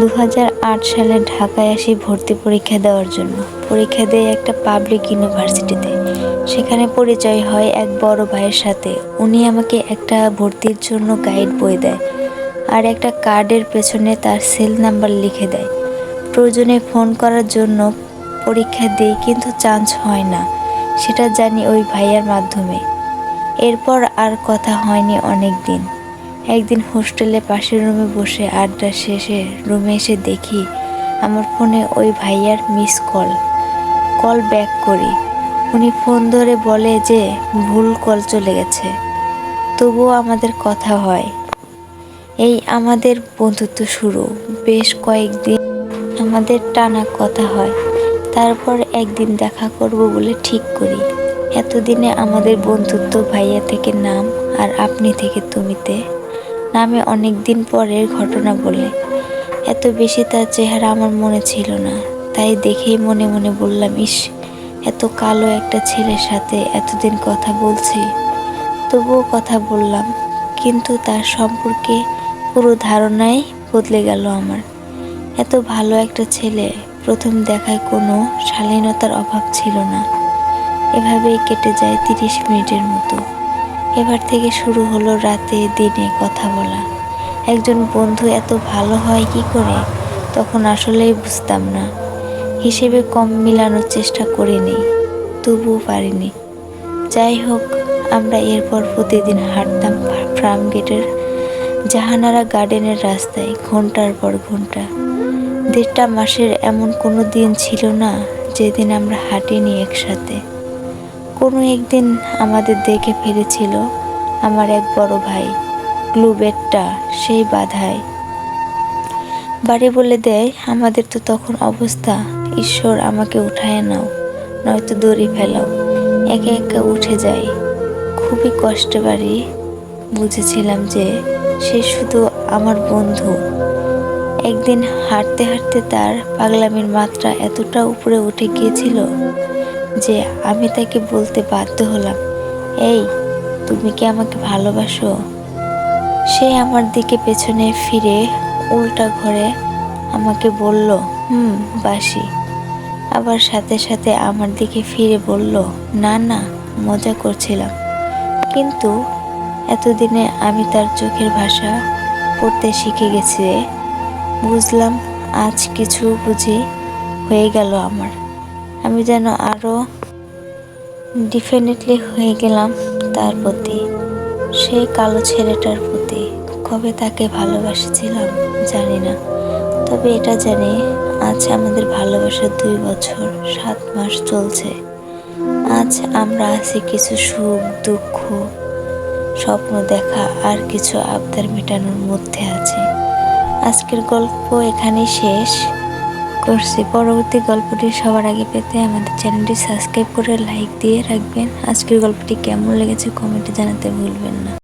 দু হাজার আট সালে ঢাকায় আসি ভর্তি পরীক্ষা দেওয়ার জন্য। পরীক্ষা দেয় একটা পাবলিক ইউনিভার্সিটিতে সেখানে পরিচয় হয় এক বড় ভাইয়ের সাথে। উনি আমাকে একটা ভর্তির জন্য গাইড বই দেয় আর একটা কার্ডের পেছনে তার সেল নাম্বার লিখে দেয়। প্রয়োজনে ফোন করার জন্য পরীক্ষা দিই কিন্তু চান্স হয় না। সেটা জানি ওই ভাইয়ার মাধ্যমে। এরপর আর কথা হয়নি অনেক দিন একদিন হোস্টেলে পাশের রুমে বসে আড্ডা শেষে রুমে এসে দেখি আমার ফোনে ওই ভাইয়ার মিস কল কল ব্যাক করি। উনি ফোন ধরে বলে যে ভুল কল চলে গেছে, তবুও আমাদের কথা হয়। এই আমাদের বন্ধুত্ব শুরু। বেশ কয়েকদিন আমাদের টানা কথা হয়। তারপর একদিন দেখা করব বলে ঠিক করি। এতদিনে আমাদের বন্ধুত্ব ভাইয়া থেকে নাম আর আপনি থেকে তুমিতে। নামে অনেক দিন পরের ঘটনা বলে এত বেশি তার চেহারা আমার মনে ছিল না। তাই দেখেই মনে মনে বললাম, ইস, এত কালো একটা ছেলের সাথে এতদিন কথা বলছি। তবুও কথা বললাম, কিন্তু তার সম্পর্কে পুরো ধারণাই বদলে গেল আমার। এত ভালো একটা ছেলে, প্রথম দেখায় কোনো শালীনতার অভাব ছিল না। এভাবেই কেটে যায় তিরিশ মিনিটের মতো। এবার থেকে শুরু হলো রাতে দিনে কথা বলা। একজন বন্ধু এত ভালো হয় কি করে? তখন আসলেই বুঝতাম না। হিসেবে কম মিলানোর চেষ্টা করিনি, তবুও পারিনি। যাই হোক, আমরা এরপর প্রতিদিন হাঁটতাম ফার্ম গেটের জাহানারা গার্ডেনের রাস্তায় ঘণ্টার পর ঘণ্টা। দেড়টা মাসের এমন কোনো দিন ছিল না যেদিন আমরা হাঁটিনি একসাথে। কোনো একদিন আমাদের দেখে ফেলেছিল আমার এক বড় ভাই, গ্লুবেটটা সেই বাধায়। বাড়ি বলে দেয়, আমাদের তো তখন অবস্থা, ঈশ্বর আমাকে উঠায় নাও, নয়তো দড়ি ফেলাও। একে একে উঠে যায়। খুবই কষ্টে বাড়ি, বুঝেছিলাম যে সে শুধু আমার বন্ধু। একদিন হাঁটতে হাঁটতে তার পাগলামির মাত্রা এতটা উপরে উঠে গিয়েছিল যে আমি তাকে বলতে বাধ্য হলাম। এই, তুমি কি আমাকে ভালোবাসো? সে আমার দিকে পেছনে ফিরে উল্টা ঘরে আমাকে বলল, হুম, বাসি। আবার সাথে সাথে আমার দিকে ফিরে বলল, না না, মজা করছিলাম। কিন্তু এতদিনে আমি তার চোখের ভাষা পড়তে শিখে গেছি বুঝলাম আজ কিছু বুঝি হয়ে গেল আমার। আমি যেন আরও ডিফিনেটলি হয়ে গেলাম তার প্রতি। সেই কালো ছেলেটার প্রতি কবে তাকে ভালোবাসেছিলাম জানি না। তবে এটা জানি, আজ আমাদের ভালোবাসার দুই বছর, সাত মাস চলছে। আজ আমরা আছি কিছু সুখ, দুঃখ, স্বপ্ন দেখা আর কিছু আবদার মেটানোর মধ্যে আছে। আজকের গল্প এখানেই শেষ। করছি। পরবর্তী গল্পটি সবার আগে পেতে আমাদের চ্যানেলটি সাবস্ক্রাইব করে লাইক দিয়ে রাখবেন। আজকের গল্পটি কেমন লেগেছে কমেন্টে জানাতে ভুলবেন না।